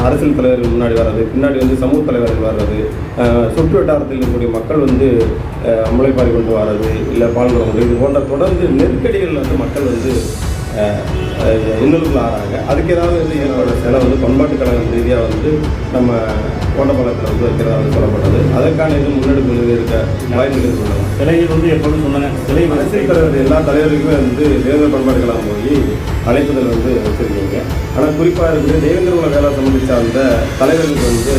அரசியல் தலைவர்கள் முன்னாடி வர்றது பின்னாடி வந்து சமூக தலைவர்கள் வர்றது சுற்று வட்டாரத்தில் இருக்கக்கூடிய மக்கள் வந்து முளைப்பாரி கொண்டு வர்றது இல்லை பால் கொண்டு இது போன்ற தொடர்ந்து நெருக்கடிகள் வந்து மக்கள் வந்து இன்னலுக்குள்ள ஆறாங்க அதுக்கு ஏதாவது வந்து ஏற்பட செலவு வந்து பண்பாட்டு கழகம் ரீதியாக வந்து நம்ம கோட்டப்பாளத்தில் வந்து வைக்கிறதா வந்து சொல்லப்பட்டது. அதற்கான இது முன்னெடுப்பு இருக்க வாய்ப்புகள் சொல்லலாம் சிலைகள் வந்து எப்பொழுதும் சொன்னாங்க சிலை அரசியல் தலைவர் எல்லா தலைவருக்குமே வந்து தேவேந்திர பண்பாடு கலாம் போய் அழைப்புதல் வந்து வச்சுருக்கீங்க. ஆனால் குறிப்பாக இருக்குது தேவேந்திர குல வேலை சம்பந்திச்ச அந்த தலைவர்களுக்கு வந்து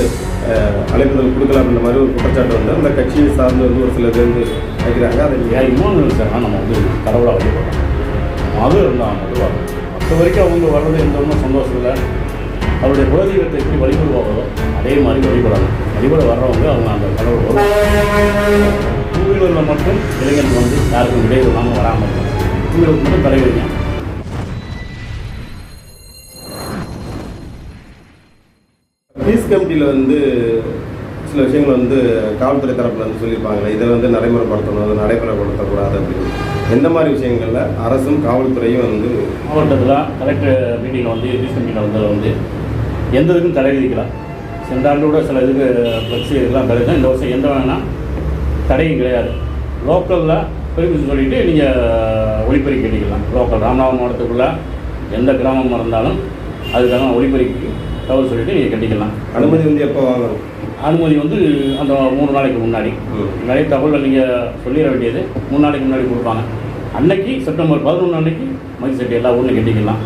அழைப்புதல் கொடுக்கல அப்படின்ற மாதிரி ஒரு குற்றச்சாட்டு வந்து அந்த கட்சியை சார்ந்து வந்து ஒரு சில பேர் வந்து வைக்கிறாங்க. அதை ஏன் இன்னொன்று சார்? நம்ம வந்து கடவுளை வழிபடுறோம். மது இருந்தால் மதுவாக மற்ற வரைக்கும் அவங்க வர்றது எந்த ஒன்றும் சந்தோஷம் இல்லை. அவருடைய குலதெய்வத்தை எப்படி வழிபடுவாங்களோ அதே மாதிரி வழிபடணும் வழிபட வர்றவங்க அவங்க அந்த கடவுள் வரும். டூ வீலரில் மட்டும் இளைஞர்கள் வந்து யாருக்கும் இடையூறு இல்லாமல் வராமல் இருக்கும். டூ வீலருக்கு மட்டும் தலைவரிங்க பீஸ் கமிட்டியில் வந்து சில விஷயங்கள் வந்து காவல்துறை தரப்புல வந்து சொல்லியிருப்பாங்களே இதை வந்து நடைமுறைப்படுத்தணும் அதை நடைமுறைப்படுத்தக்கூடாது அப்படின்னு. எந்த மாதிரி விஷயங்களில் அரசும் காவல்துறையும் வந்து மாவட்டத்தில் கலெக்டர் மீட்டிங்கில் வந்து எடிஸ் மீட்டிங்கில் வந்து வந்து எந்த இதுக்கும் தடை விதிக்கலாம் சென்ற ஆண்டு கூட சில இதுக்கு ஃப்ளெக்ஸி இதெல்லாம் தடை தான் இந்த வருஷம் எந்த வேணா தடையும் கிடையாது. லோக்கலில் பெருமிச்சு சொல்லிவிட்டு நீங்கள் ஒளிப்பெருக்கி கட்டிக்கலாம். லோக்கல் ராமநாதபுரம் மாவட்டத்துக்குள்ளே எந்த கிராமமாக இருந்தாலும் அதுக்கான ஒளிப்பெருக்கி தகவல் சொல்லிவிட்டு நீங்கள் கட்டிக்கலாம். அனுமதி வந்து எப்போ வாங்கணும்? அனுமதி வந்து அந்த மூணு நாளைக்கு முன்னாடி. நிறைய தகவல் நீங்கள் சொல்லிட வேண்டியது. மூணு நாளைக்கு முன்னாடி கொடுப்பாங்க. அன்னைக்கு செப்டம்பர் பதினொன்று அன்னைக்கு மைசெட்டி எல்லா ஊர்லையும் கட்டிக்கலாம்.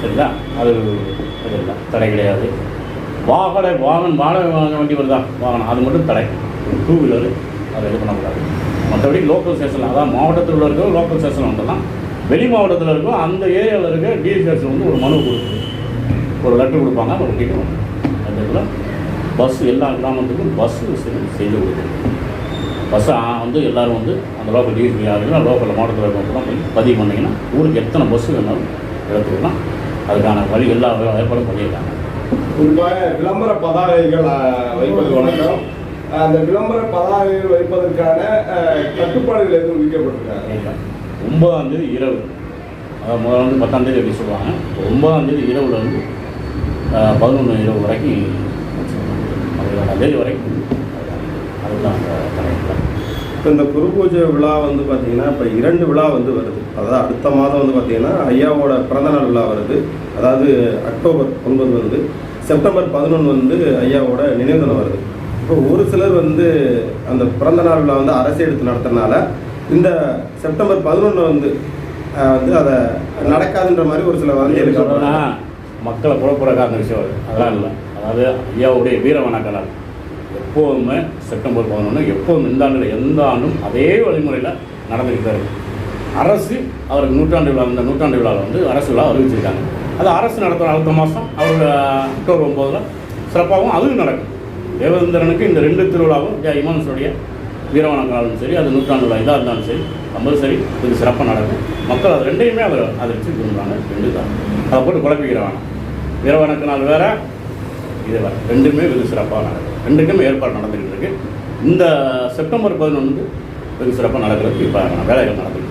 சரிங்களா? அது அது இல்லை. தடை கிடையாது. வாகன வாகனம் வாடகை வாங்க வண்டி வருதா? வாகனம். அது மட்டும் தடை. டூ வீலரு அதை இது பண்ணக்கூடாது. மற்றபடி லோக்கல் ஸ்டேஷனில் அதான் மாவட்டத்தில் உள்ள இருக்க லோக்கல் ஸ்டேஷனில் வந்துடலாம். வெளி மாவட்டத்தில் இருக்கும் அந்த ஏரியாவில் இருக்க டிஎஸ்எஸ் வந்து ஒரு மனு கொடுக்குது ஒரு லெட்டர் கொடுப்பாங்க அதை ஒட்டிக்கணும். அந்த இதில் பஸ் எல்லா கிராமத்துக்கும் பஸ் செய்து கொடுக்குது பஸ் வந்து எல்லாரும் வந்து அந்த லோக்கல் டிஎஸ்பி யாருன்னா லோக்கல் மாவட்டத்தில் இருக்கவங்கலாம் போய் பதிவு பண்ணிங்கன்னா ஊருக்கு எத்தனை பஸ் வேணாலும் எடுத்துக்கலாம். அதுக்கான வழி எல்லா ஏற்பாடும் பண்ணியிருக்காங்க. குறிப்பாக விளம்பர பதாகைகள் வைப்பது வணக்கம். அந்த விளம்பர பதாகைகள் வைப்பதற்கான கட்டுப்பாடுகள் எதுவும் விதிக்கப்பட்டிருக்காங்க இல்லை. ஒன்பதாம் தேதி இரவு. அதாவது முதல்ல வந்து பத்தாம் தேதி அப்படி சொல்லுவாங்க. ஒன்பதாம் தேதி இரவுல இருந்து பதினொன்று இரவு வரைக்கும் பதினொன்றாம் தேதி வரைக்கும் அதுதான் அந்த இப்போ இந்த குரு பூஜை விழா வந்து பார்த்தீங்கன்னா இப்போ இரண்டு விழா வந்து வருது. அதாவது அடுத்த மாதம் வந்து பார்த்தீங்கன்னா ஐயாவோட பிறந்தநாள் விழா வருது. அதாவது அக்டோபர் ஒன்பது வருது. செப்டம்பர் பதினொன்று வந்து ஐயாவோட நினைவு தினம் வருது. இப்போ ஒரு சிலர் வந்து அந்த பிறந்தநாள் விழா வந்து அரசு எடுத்து நடத்துறதுனால இந்த செப்டம்பர் பதினொன்று வந்து வந்து அதை நடக்காதுன்ற மாதிரி ஒரு சில சொல்றாங்க. மக்களை குழப்புற காரண விஷயம் அது. அதெல்லாம் இல்லை. அதாவது ஐயாவுடைய வீர வணக்கநாள் எப்போதுமே செப்டம்பர் பதினொன்று எப்போதும் இந்த ஆண்டில் எந்த ஆண்டும் அதே வழிமுறையில் நடந்துக்கிட்டு அரசு அவருக்கு நூற்றாண்டு விழா இந்த நூற்றாண்டு விழாவில் வந்து அரசு விழா அறிவிச்சிருக்காங்க. அது அரசு நடத்துகிற அடுத்த மாதம் அவர் அக்டோபர் ஒம்போதில் சிறப்பாகவும் அதுவும் நடக்கும். தேவேந்திரனுக்கு இந்த ரெண்டு திருவிழாவும் இமானுடைய வீரவணக்காலும் சரி அது நூற்றாண்டு விழா இதாக இருந்தாலும் சரி கம்பல்சரி இது சிறப்பாக நடக்கும். மக்கள் அது ரெண்டையுமே அதை அதை வச்சு விரும்புகிறாங்க ரெண்டு தான் அதை போட்டு குழப்பிக்கிறாங்க வீரவணக்க நாள் வேறு இது வேற ரெண்டுமே வெகு சிறப்பாக நடக்கும் ரெண்டுக்குமே ஏற்பாடு நடந்துக்கிட்டு இருக்கு. இந்த செப்டம்பர் பதினொன்று வெகு சிறப்பாக நடக்கிறதுக்கு இப்போ வேலைகள் நடக்குது.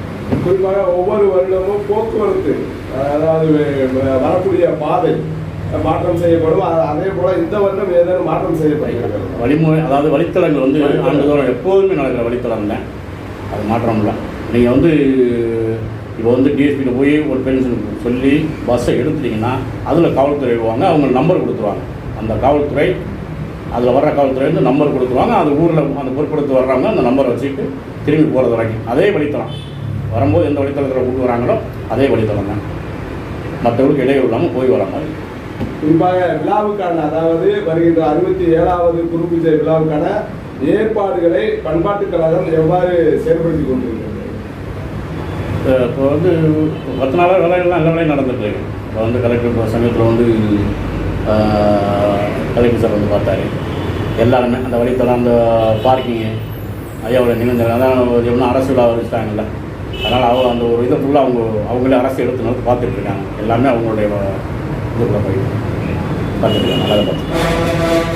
குறிப்பாக ஒவ்வொரு வருடமும் போக்குவரத்து அதாவது வரக்கூடிய பாதை மாற்றம் செய்யப்படும். அதே போல இந்த வருடம் ஏதேனும் மாற்றம் செய்யப்படுகிறது. வழிமுறை அதாவது வழித்தடங்கள் வந்து ஆண்டுதோறும் எப்போதுமே நடக்கிற வழித்தடம் தான் அது மாற்றம் இல்லை. நீங்கள் வந்து இப்போ வந்து டிஎஸ்பியில் போய் ஒரு பென்ஷன் சொல்லி பஸ்ஸை எடுத்துட்டீங்கன்னா அதில் காவல்துறை வருவாங்க அவங்க நம்பர் கொடுத்துருவாங்க. அந்த காவல்துறை அதில் வர்ற காவல்துறை வந்து நம்பர் கொடுத்துருவாங்க அது ஊரில் அந்த பொறுப்படுத்து வர்றவங்க அந்த நம்பரை வச்சுட்டு திரும்பி போகிறது வரைக்கும். அதே வழித்தடம். வரும்போது எந்த வழித்தடத்தில் கொண்டு வராங்களோ அதே வழித்தடம் தான். மற்றவங்களுக்கு இடையூறு இல்லாமல் போய் வர மாதிரி. குறிப்பாக விழாவுக்கான அதாவது வருகின்ற அறுபத்தி ஏழாவது குருபூஜை விழாவுக்கான ஏற்பாடுகளை பண்பாட்டுக் கழகம் எவ்வாறு செயல்படுத்தி கொண்டிருக்கிறது? இப்போ வந்து பத்து நாளாக வேலைகள்லாம் எல்லா வேலையும் நடந்துட்டு இருக்கு. இப்போ வந்து கலெக்டர் சமயத்தில் வந்து கலெக்டர் சார் வந்து பார்த்தாரு. எல்லாருமே அந்த வழித்தடம் அந்த பார்க்கிங்கு ஐயாவோட நிகழ்ந்த அதான் எவ்வளோ அரசு விழா வச்சுட்டாங்கல்ல. அதனால் அவங்க அந்த ஒரு இதை ஃபுல்லாக அவங்க அவங்களே அரசு எடுத்து நடத்து பார்த்துட்டு இருக்காங்க. எல்லாமே அவங்களுடைய இதுக்குள்ள போய் பார்த்துட்டு இருக்காங்க. நல்லா பார்த்துருக்காங்க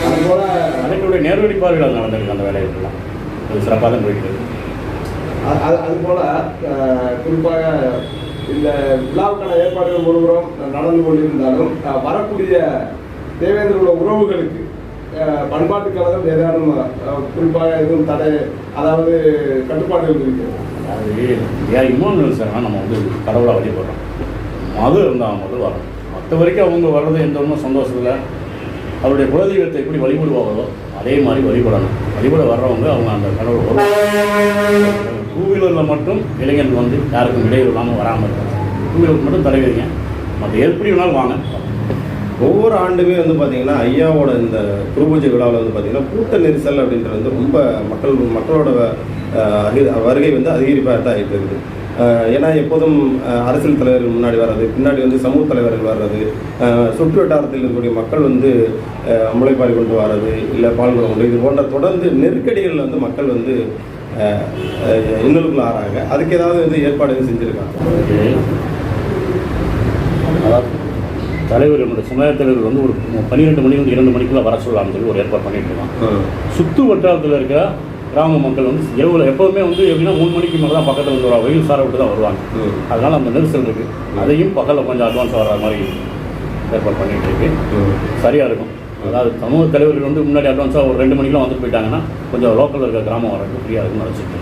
அதுபோல கலெக்டருடைய நேரடி பார்வையில் நடந்திருக்கு அந்த வேலைகள்லாம். அது சிறப்பாக தான் போயிட்டு இருக்கு. அது அதுபோல் குறிப்பாக இந்த விழாவுக்கான ஏற்பாடுகள் ஒருபுறம் நடந்து கொண்டிருந்தாலும் வரக்கூடிய தேவேந்திர உறவுகளுக்கு பண்பாட்டு கழகம் ஏதாவது குறிப்பாக எதுவும் தடை அதாவது கட்டுப்பாடுகள் இருக்கிறது? அது ஏன் இன்னொன்று சார் நம்ம வந்து கடவுளாக வழிபடுறோம் மது இருந்தால் மது வரும். மற்ற வரைக்கும் அவங்க வர்றது எந்த ஒன்றும் சந்தோஷத்தில் அவருடைய குலதெய்வத்தை எப்படி வழிபடுவாங்களோ அதே மாதிரி வழிபடணும். வழிபட வர்றவங்க அவங்க அந்த கடவுள் வரும் டூ வீலரில் மட்டும் இளைஞர்கள் வந்து யாருக்கும் இடையூறு இல்லாமல் வராமல் இருக்காங்க. டூ வீலருக்கு மட்டும் தடை வைங்க மற்ற எப்படி வேணாலும் வாங்க. ஒவ்வொரு ஆண்டுமே வந்து பார்த்தீங்கன்னா ஐயாவோட இந்த குருபூஜை விழாவில் வந்து பார்த்தீங்கன்னா கூட்ட நெரிசல் அப்படின்றது வந்து ரொம்ப மக்கள் மக்களோட அதி- வருகை வந்து அதிகரிப்பாக தான் ஆகிட்டு இருக்குது. ஏன்னா எப்போதும் அரசியல் தலைவர்கள் முன்னாடி வர்றது பின்னாடி வந்து சமூக தலைவர்கள் வர்றது சுற்று வட்டாரத்தில் இருக்கக்கூடிய மக்கள் வந்து முளைப்பாரி கொண்டு வர்றது இல்லை பால்குடம் கொண்டு இது போன்ற தொடர்ந்து நெருக்கடிகளில் வந்து மக்கள் வந்து இன்னலுக்குள்ள ஆறாங்க. அதுக்கு ஏதாவது வந்து ஏற்பாடு எதுவும் செஞ்சுருக்காங்க தலைவர் நம்முடைய சமுதாய தலைவர் வந்து ஒரு பன்னிரெண்டு மணி வந்து இரண்டு மணிக்குள்ள வர சொல்லலாம்னு சொல்லி ஒரு ஏற்பாடு பண்ணிட்டு இருக்கோம் சுற்று வட்டாரத்தில் இருக்கிற கிராம மக்கள் வந்து இரவுல எப்போதுமே வந்து எப்படின்னா மூணு மணிக்கு மேலே தான் பக்கத்தில் வந்து வருவாங்க. வெயில் சார விட்டு தான் வருவாங்க. அதனால அந்த நெரிசல் இருக்கு. அதையும் பகலில் கொஞ்சம் அட்வான்ஸ் வர மாதிரி ஏற்பாடு பண்ணிட்டு இருக்கு. ம். சரியா இருக்கும். அதாவது சமூக தலைவர்கள் வந்து முன்னாடி அட்வான்ஸாக ஒரு ரெண்டு மணிக்கெலாம் வந்துட்டு போயிட்டாங்கன்னா கொஞ்சம் லோக்கலில் இருக்கிற கிராமம் வரது ஃப்ரீயாக இருக்கும்னு நினச்சிட்டு?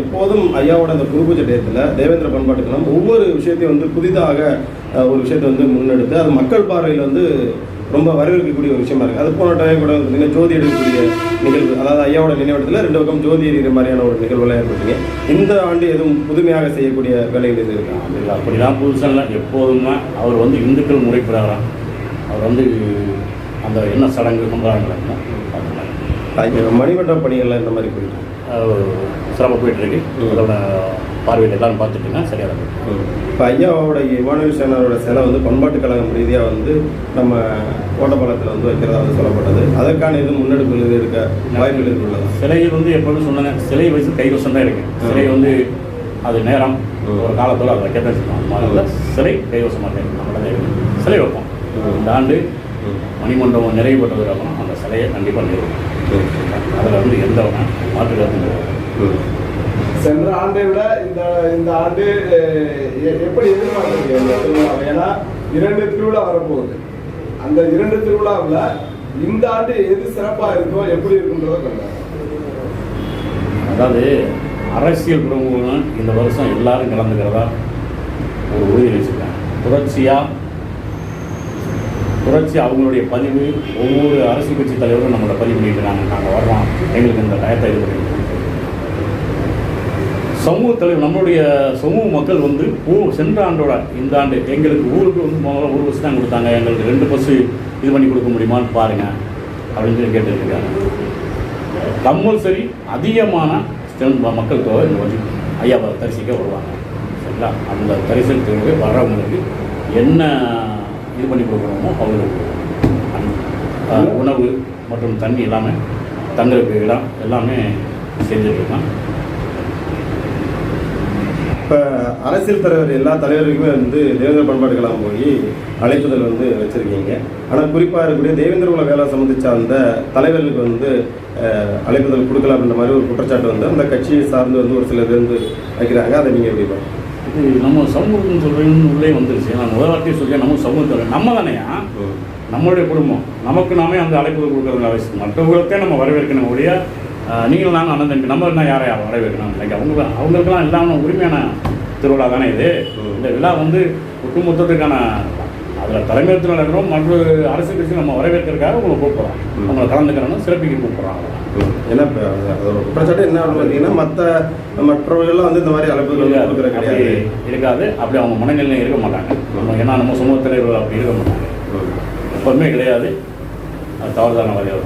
எப்போதும் ஐயாவோட அந்த குருபூஜை டயத்தில் தேவேந்திர பண்பாட்டுக்கெல்லாம் ஒவ்வொரு விஷயத்தையும் வந்து புதிதாக ஒரு விஷயத்தை வந்து முன்னெடுத்து அது மக்கள் பார்வையில் வந்து ரொம்ப வரவேற்கக்கூடிய ஒரு விஷயமா இருக்கு. அது போன டைம் கூட பார்த்தீங்கன்னா ஜோதி எடுக்கக்கூடிய நிகழ்வு அதாவது ஐயாவோட நினைவிடத்தில் ரெண்டு பக்கம் ஜோதி எறிகிற மாதிரியான ஒரு நிகழ்வுலாம் ஏற்பட்டீங்க இந்த ஆண்டு எதுவும் புதுமையாக செய்யக்கூடிய வேலைகள் எதுவும் இருக்கா? இல்லை அப்படிலாம் புதுசாக எப்போதுமே அவர் வந்து இந்துக்கள் முறை பிரகாரம் அவர் வந்து அந்த என்ன சடங்கு கொண்டாடுறாங்க? ஐயா, மணிமண்டப பணிகள்லாம் இந்த மாதிரி போயிட்டு இருக்கு. சிறப்பாக போயிட்டு இருக்கு ம். அதோட பார்வையில் எல்லாரும் பார்த்துட்டுங்கன்னா சரியாக போயிட்டு இப்போ ஐயாவோட இமானுவேல் சேனரோட சிலை வந்து பண்பாட்டு கழகம் ரீதியாக வந்து நம்ம ஓட்டப்பாலத்தில் வந்து வைக்கிறதா வந்து சொல்லப்பட்டது. அதற்கான எதுவும் முன்னெடுப்புகள் எடுக்க வாய்ப்புகள் இருக்குள்ளதா சிலையை வந்து எப்போதும் சொன்னாங்க சிலை வயசு கைவசம் தான் இருக்கு. சிலை வந்து அது நேரம். ஒரு காலத்தோட அதை வைக்கத்தான் செய்யணும் அதனால சிலை கைவசமாக இருக்கு. இருக்கு. சிலை வைப்போம். இந்த ஆண்டு மணிமண்டபம் நிறைவு பெற்றதுக்கு அந்த சிலையை கண்டிப்பாக நிறுவனம் அதில் வந்து எந்த மாற்று கருத்து. சென்ற ஆண்டை விட இந்த இந்த ஆண்டு எப்படி எதிர்பார்க்குறீங்க திருவிழாவை? ஏன்னா இரண்டு திருவிழா வரப்போகுது. அந்த இரண்டு திருவிழாவில் இந்த ஆண்டு எது சிறப்பாக இருக்கோ எப்படி இருக்குன்றதை கண்டாங்க. அதாவது அரசியல் பிரமுகர்கள் இந்த வருஷம் எல்லாரும் கலந்துக்கிறதா ஒரு உறுதி வச்சுருக்காங்க தொடர்ச்சியாக தொடர்ச்சி அவங்களுடைய பதிவு ஒவ்வொரு அரசியல் கட்சி தலைவரும் நம்மளோட பதிவு பண்ணிட்டு நாங்கள் நாங்கள் வர்றோம் எங்களுக்கு இந்த டயத்தை இது பண்ணி சமூக தலைவர் நம்மளுடைய சமூக மக்கள் வந்து ஊ சென்ற ஆண்டோட இந்த ஆண்டு எங்களுக்கு ஊருக்கு வந்து முதல்ல ஒரு பஸ் தான் கொடுத்தாங்க. எங்களுக்கு ரெண்டு பஸ்ஸு இது பண்ணி கொடுக்க முடியுமான்னு பாருங்க அப்படின்னு சொல்லி கேட்டுருக்காங்க கம்பல்சரி அதிகமான மக்கள் தொகை இந்த வந்து ஐயாவை தரிசிக்க வருவாங்க. சரிங்களா? அந்த தரிசனத்துக்கு வர்றவங்களுக்கு என்ன இது பண்ணி கொடுக்குறோமோ அவங்களுக்கு உணவு மற்றும் தண்ணி எல்லாமே தங்களுக்கு இடம் எல்லாமே செஞ்சுட்ருக்கோம் இப்போ அரசியல் தலைவர் எல்லா தலைவருக்குமே வந்து தேவேந்திர பண்பாட்டு போய் அழைப்புதல் வந்து வச்சுருக்கீங்க. ஆனால் குறிப்பாக இருக்கக்கூடிய தேவேந்திர குல வேலை சம்மந்திச்ச அந்த தலைவர்களுக்கு வந்து அழைப்புதல் கொடுக்கல அப்படின்ற மாதிரி ஒரு குற்றச்சாட்டு வந்து அந்த கட்சியை சார்ந்து வந்து ஒரு சிலர் வந்து வைக்கிறாங்க. அதை நீங்கள் எப்படி நம்ம சமூகத்தின் சொல்கிறேன்னு உள்ளே வந்துருச்சு. நான் முதல் வார்த்தையை சொல்லி நம்ம சமூகத்தில் நம்ம தானேயா நம்மளுடைய குடும்பம். நமக்கு நாமே அந்த அழைப்பு கொடுக்கறது அவசியம். மற்றவங்களுக்கே நம்ம வரவேற்கணும் ஒழிய நீங்களும் நாங்கள் அண்ணன் தம்பி நம்ம என்ன யாரை யாரை வரவேற்கணும்? இல்லை அவங்க அவங்களுக்கெல்லாம் இல்லாம உரிமையான திருவிழா தானே இது. இந்த விழா வந்து ஒட்டுமொத்தத்துக்கான அதில் தலைமையத்தில் நடக்கிறோம் மற்ற அரசு கட்சி நம்ம வரவேற்கிறதுக்காக உங்களை கூப்பிட்றோம். உங்களை கலந்துக்கிறோம் சிறப்பிக்க கூப்பிட்றாங்க ஏன்னா அதோட குற்றச்சாட்டு என்ன பார்த்தீங்கன்னா மற்ற மற்றவர்கள்லாம் வந்து இந்த மாதிரி அப்படி கிடையாது. இருக்காது. அப்படி அவங்க மனநிலையும் இருக்க மாட்டாங்க. நம்ம ஏன்னா நம்ம சமூக தலைவர்கள் அப்படி இருக்க மாட்டாங்க. ம். எப்பவுமே கிடையாது. அது தவறுதான வழியாக